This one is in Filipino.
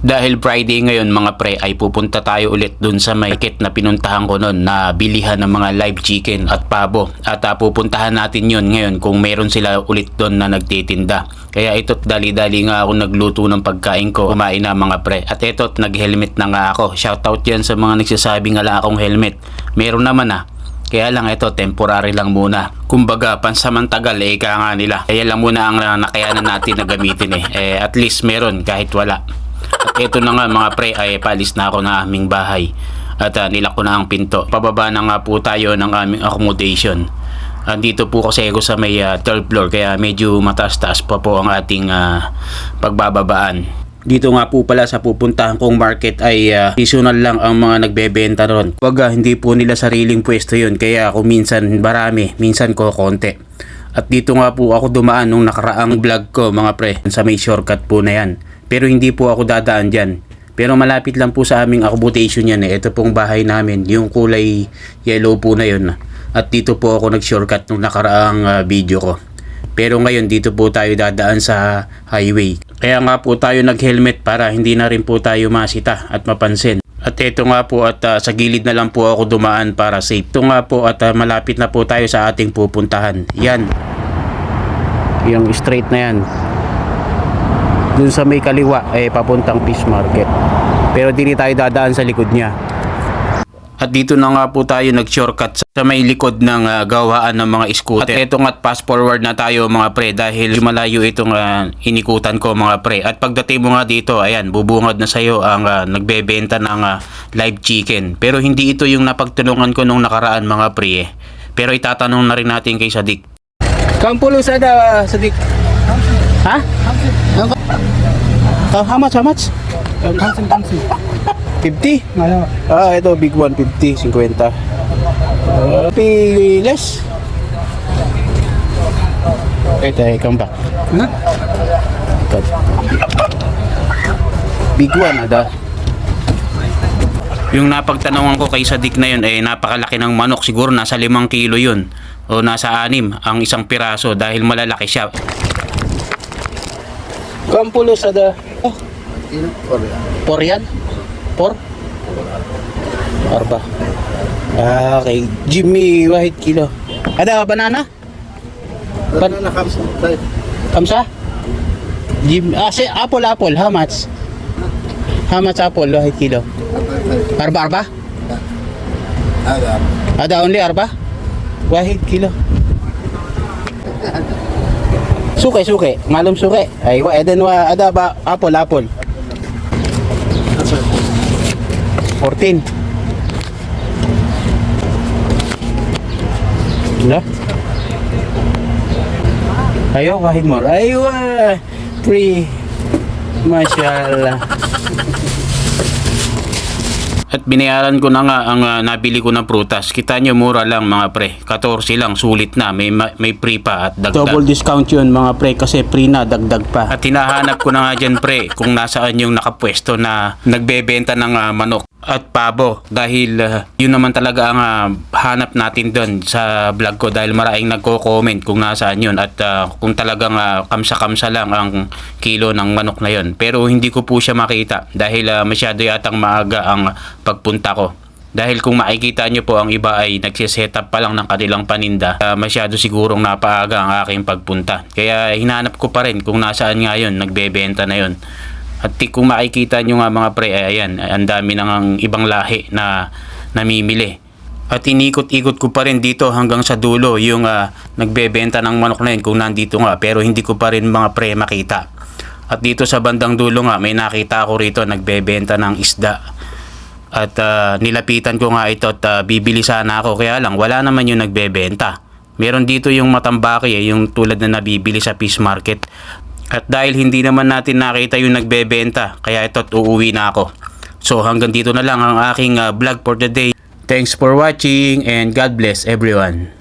Dahil Friday ngayon mga pre ay pupunta tayo ulit dun sa market na pinuntahan ko noon na bilihan ng mga live chicken at pabo. At ah, pupuntahan natin yun ngayon kung meron sila ulit doon na nagtitinda. Kaya ito't dali-dali nga ako nagluto ng pagkain ko, kumain na mga pre. At ito't nag-helmet na nga ako. Shoutout yan sa mga nagsasabing wala akong helmet. Meron naman ah. Kaya lang ito, temporary lang muna. Kumbaga, pansamantagal, eh, ika nga nila. Kaya lang muna ang uh, nakayanan natin na gamitin eh. eh. At least meron kahit wala. At ito na nga mga pre, ay palis na ako ng aming bahay. At uh, nilak ko na ang pinto. Pababa na nga po tayo ng aming accommodation. Andito po kasi ako sa may uh, 12th floor kaya medyo mataas-taas pa po ang ating uh, pagbababaan. Dito nga po pala sa pupuntahan kong market ay uh, seasonal lang ang mga nagbebenta ron. Waga hindi po nila sariling pwesto yun kaya ako minsan marami, minsan ko konti. At dito nga po ako dumaan nung nakaraang vlog ko mga pre sa may shortcut po na yan. Pero hindi po ako dadaan dyan. Pero malapit lang po sa aming accommodation yan eh. Ito pong bahay namin, yung kulay yellow po na yun. At dito po ako nag-shortcut nung nakaraang uh, video ko. Pero ngayon dito po tayo dadaan sa highway. Kaya nga po tayo nag-helmet para hindi na rin po tayo masita at mapansin. At ito nga po at uh, sa gilid na lang po ako dumaan para safe. Ito nga po at uh, malapit na po tayo sa ating pupuntahan. Yan. Yung straight na yan. Dun sa may kaliwa eh papuntang fish market. Pero dili tayo dadaan sa likod niya. At dito na nga po tayo nag-shortcut sa may likod ng uh, gawaan ng mga scooter. At ito nga't fast forward na tayo mga pre dahil malayo itong uh, inikutan ko mga pre. At pagdating mo nga dito, ayan, bubungad na sa'yo ang uh, nagbebenta ng uh, live chicken. Pero hindi ito yung napagtulungan ko nung nakaraan mga pre eh. Pero itatanong na rin natin kay Sadik. Kampulo sa da, Sadik. Ha? Uh, how much, how much? 50? Ah, ito big one 50, 50. Uh, piles. Ito, eh, come back. Huh? Cut. Big one, ada. Yung napagtanungan ko kay Sadik na yun, eh, napakalaki ng manok. Siguro nasa limang kilo yun. O nasa anim ang isang piraso dahil malalaki siya. Kampulo sa Oh, por yan? Por? Arba. Ah, kay Jimmy Wahid kilo. Ada banana? Ban Banana right. kamsa? Jim, ah, si apple apple, how much? How much apple Wahid kilo? Arba arba? Aga. Ada only arba? Wahid kilo. Suke suke, ngalom suke. Ay wa eden wa ada ba apple apple. 14. Wala? Ayaw, kahit more. Ayaw, ah. Free. Mashallah. At binayaran ko na nga ang ah, nabili ko ng prutas. Kita nyo mura lang mga pre. 14 lang, sulit na. May, ma- may free pa at dagdag. Double discount yun mga pre kasi free na, dagdag pa. At hinahanap ko na nga dyan pre kung nasaan yung nakapwesto na nagbebenta ng ah, manok at pabo. Dahil ah, yun naman talaga ang ah, hanap natin doon sa vlog ko dahil maraming nagko-comment kung nasaan yun at ah, kung talagang ah, kamsa-kamsa lang ang kilo ng manok na yun. Pero hindi ko po siya makita dahil ah, masyado yatang maaga ang pagpunta ko. Dahil kung makikita nyo po ang iba ay nagsiset up pa lang ng kanilang paninda ah, masyado sigurong napaaga ang aking pagpunta. Kaya hinanap ko pa rin kung nasaan nga yun nagbebenta na yun at kung makikita nyo nga mga pre, ay ayan, ay ang dami ang ibang lahi na namimili. At inikot-ikot ko pa rin dito hanggang sa dulo yung ah, nagbebenta ng manok na yun kung nandito nga. Pero hindi ko pa rin mga pre makita. At dito sa bandang dulo nga, may nakita ako rito nagbebenta ng isda. At ah, nilapitan ko nga ito at ah, bibili sana ako. Kaya lang, wala naman yung nagbebenta. Meron dito yung matambaki yung tulad na nabibili sa fish market. At dahil hindi naman natin nakita yung nagbebenta, kaya ito't uuwi na ako. So hanggang dito na lang ang aking ah, vlog for today. Thanks for watching and God bless everyone.